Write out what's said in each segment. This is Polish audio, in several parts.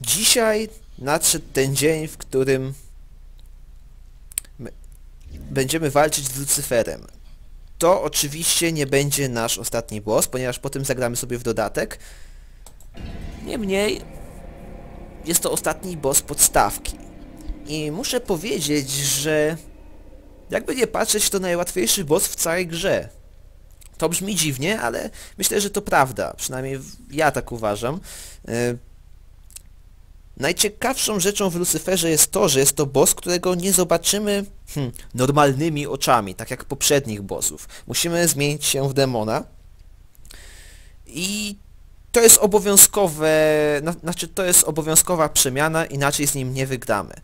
Dzisiaj nadszedł ten dzień, w którym my- będziemy walczyć z Lucyferem. To oczywiście nie będzie nasz ostatni boss, ponieważ potem zagramy sobie w dodatek. Niemniej jest to ostatni boss podstawki. I muszę powiedzieć, że jakby nie patrzeć, to najłatwiejszy boss w całej grze. To brzmi dziwnie, ale myślę, że to prawda. Przynajmniej ja tak uważam. Najciekawszą rzeczą w Lucyferze jest to, że jest to boss, którego nie zobaczymy hmm, normalnymi oczami, tak jak poprzednich bossów. Musimy zmienić się w demona. I to jest obowiązkowe, na, znaczy to jest obowiązkowa przemiana, inaczej z nim nie wygramy.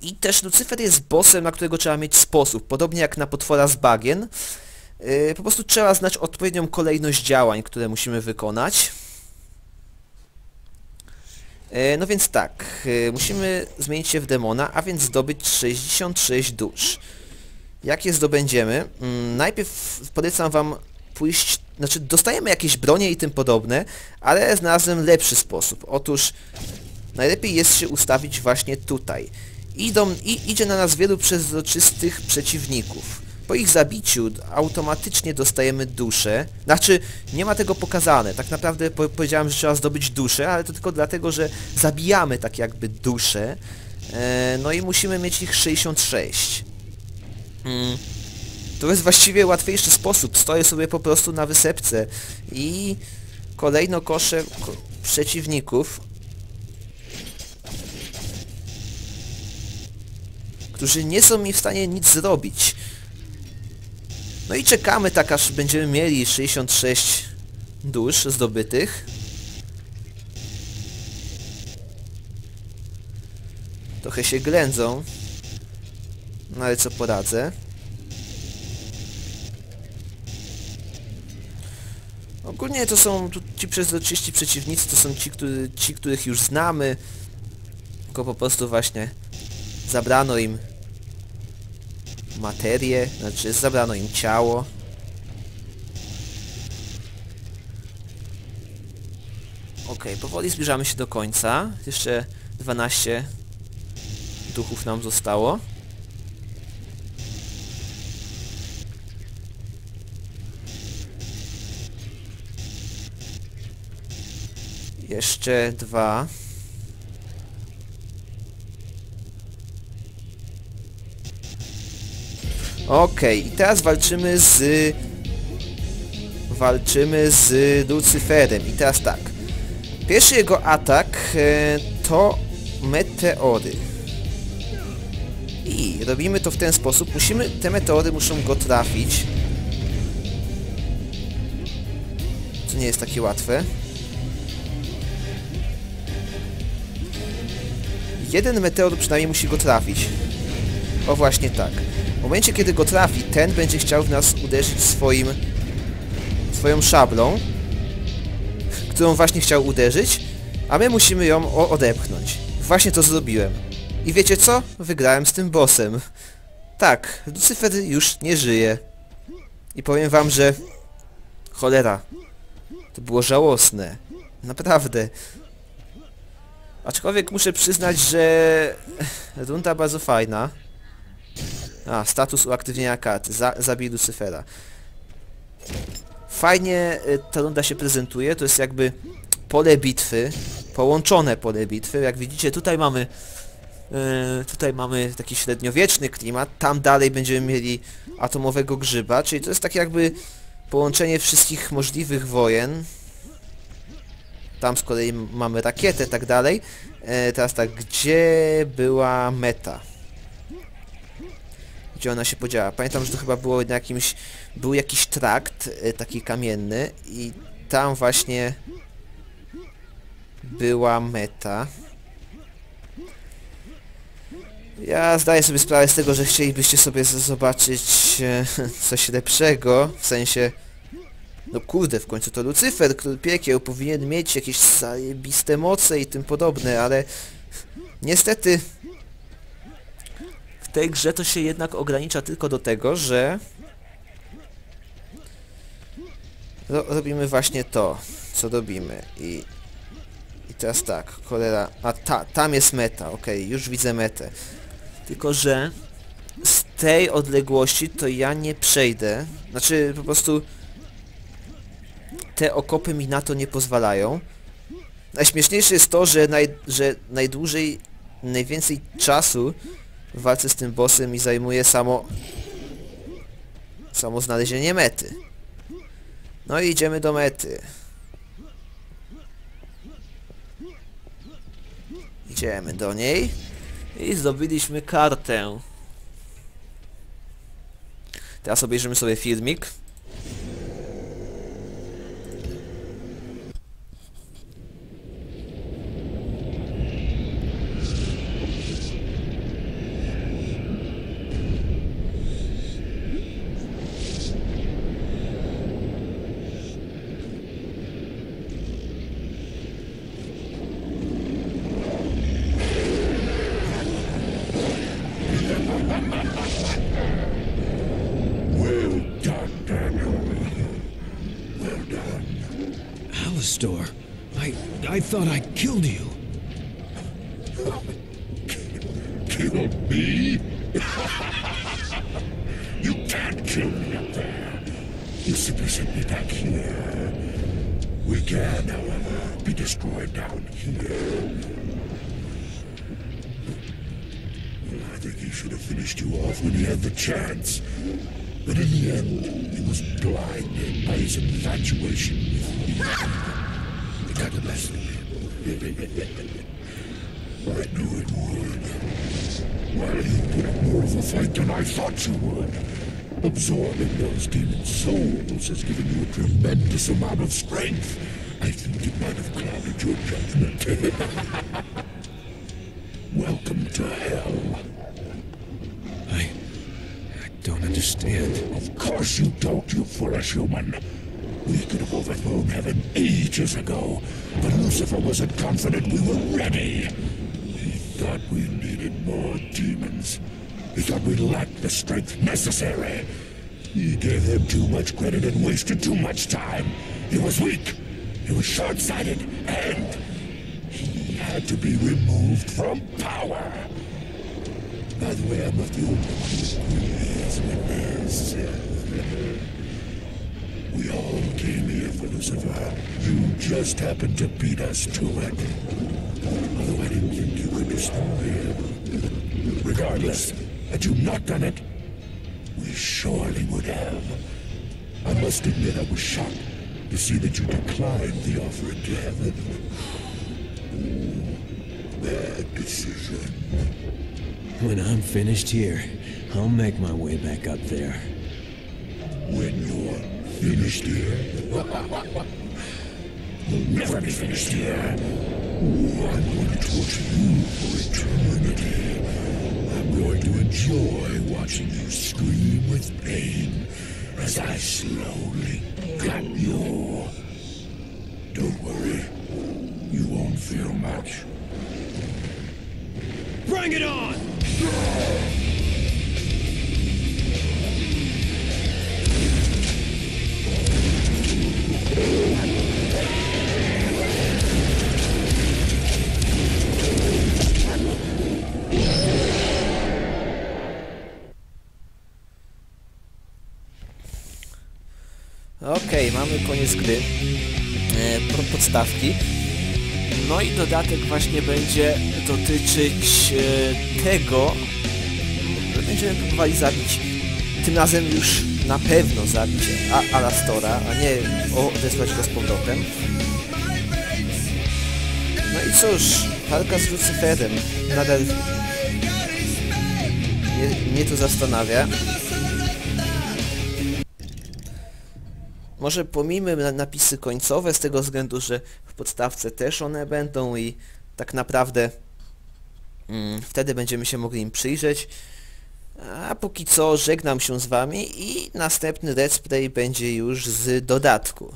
I też Lucyfer jest bossem, na którego trzeba mieć sposób, podobnie jak na potwora z bagien. Yy, po prostu trzeba znać odpowiednią kolejność działań, które musimy wykonać. E, No więc tak, e, musimy zmienić się w demona, a więc zdobyć 66 dusz. Jak je zdobędziemy? Mm, Najpierw polecam wam pójść, znaczy dostajemy jakieś bronie i tym podobne, ale znalazłem lepszy sposób. Otóż najlepiej jest się ustawić właśnie tutaj. Idą, i, idzie na nas wielu przezroczystych przeciwników. Po ich zabiciu automatycznie dostajemy duszę. Znaczy, nie ma tego pokazane. Tak naprawdę po powiedziałem, że trzeba zdobyć duszę, ale to tylko dlatego, że zabijamy tak jakby duszę. E, no i musimy mieć ich 66. Mm. To jest właściwie łatwiejszy sposób. Stoję sobie po prostu na wysepce i kolejno koszę ko przeciwników, którzy nie są mi w stanie nic zrobić. No i czekamy tak aż będziemy mieli 66 dusz zdobytych. Trochę się ględzą. No ale co poradzę. Ogólnie to są tu ci przezroczyści przeciwnicy, to są ci, który, ci, których już znamy. Tylko po prostu właśnie zabrano im materię, znaczy zabrano im ciało. Okej, powoli zbliżamy się do końca. Jeszcze 12 duchów nam zostało. Jeszcze dwa. Okej, i teraz walczymy z... Walczymy z Lucyferem. I teraz tak. Pierwszy jego atak e, to meteory. I robimy to w ten sposób. Musimy... Te meteory muszą go trafić. Co nie jest takie łatwe. Jeden meteor przynajmniej musi go trafić. O właśnie tak. W momencie, kiedy go trafi, ten będzie chciał w nas uderzyć swoim... swoją szablą, którą właśnie chciał uderzyć, a my musimy ją odepchnąć. Właśnie to zrobiłem. I wiecie co? Wygrałem z tym bossem. Tak, Lucyfer już nie żyje. I powiem wam, że... Cholera. To było żałosne. Naprawdę. Aczkolwiek muszę przyznać, że... Runda bardzo fajna. A, status uaktywnienia karty. Za, zabij Lucyfera. Fajnie y, ta runda się prezentuje. To jest jakby pole bitwy. Połączone pole bitwy. Jak widzicie, tutaj mamy y, tutaj mamy taki średniowieczny klimat. Tam dalej będziemy mieli atomowego grzyba. Czyli to jest tak jakby połączenie wszystkich możliwych wojen. Tam z kolei mamy rakietę, tak dalej. E, teraz tak, gdzie była meta? Gdzie ona się podziała. Pamiętam, że to chyba było na jakimś... Był jakiś trakt e, taki kamienny i tam właśnie była meta. Ja zdaję sobie sprawę z tego, że chcielibyście sobie zobaczyć e, coś lepszego, w sensie... No kurde, w końcu to Lucyfer, który piekieł, powinien mieć jakieś zajebiste moce i tym podobne, ale... Niestety tej grze to się jednak ogranicza tylko do tego, że ro robimy właśnie to, co robimy i I teraz tak, cholera... A ta, tam jest meta, okej, już widzę metę. Tylko, że z tej odległości to ja nie przejdę. Znaczy, po prostu... Te okopy mi na to nie pozwalają. Najśmieszniejsze jest to, że, naj, że najdłużej, najwięcej czasu walce z tym bossem mi zajmuje samo... Samo znalezienie mety. No i idziemy do mety. Idziemy do niej i zdobyliśmy kartę. Teraz obejrzymy sobie filmik. Well done, Daniel. Well done. Alistor, I I thought I killed you. Kill me? you can't kill me up there. You simply sent me back here. We can, however, be destroyed down here. He should have finished you off when he had the chance. But in the end, he was blinded by his infatuation with. It got the best of. I knew it would. Well, you put up more of a fight than I thought you would. Absorbing those demon souls has given you a tremendous amount of strength. I think it might have clouded your judgment. Welcome to hell. I I don't understand. Of you don't, you foolish human. We could have overthrown heaven ages ago, but Lucifer wasn't confident we were ready. He thought we needed more demons. He thought we lacked the strength necessary. He gave them too much credit and wasted too much time. He was weak. He was short-sighted, and he had to be removed from power. By the way, I'm not the only one for Lucifer. You just happened to beat us to it. Although I didn't think you could destroy him. Regardless, had you not done it, we surely would have. I must admit I was shocked to see that you declined the offer to heaven. Bad decision. When I'm finished here, I'll make my way back up there. When you're finished here. You'll never be finished here. Ooh, I'm going to torture you for eternity. I'm going to enjoy watching you scream with pain as I slowly gut you. Don't worry. You won't feel much. Bring it on! Okej, mamy koniec gry. E, podstawki. No i dodatek właśnie będzie dotyczyć e, tego, że będziemy próbowali zabić, tym razem już na pewno zabić Alastora, a nie odesłać go z powrotem. No i cóż, walka z Lucyferem nadal mnie to zastanawia. Może pomijmy na- napisy końcowe z tego względu, że w podstawce też one będą i tak naprawdę mm, wtedy będziemy się mogli im przyjrzeć. A póki co żegnam się z wami i następny let's play będzie już z dodatku.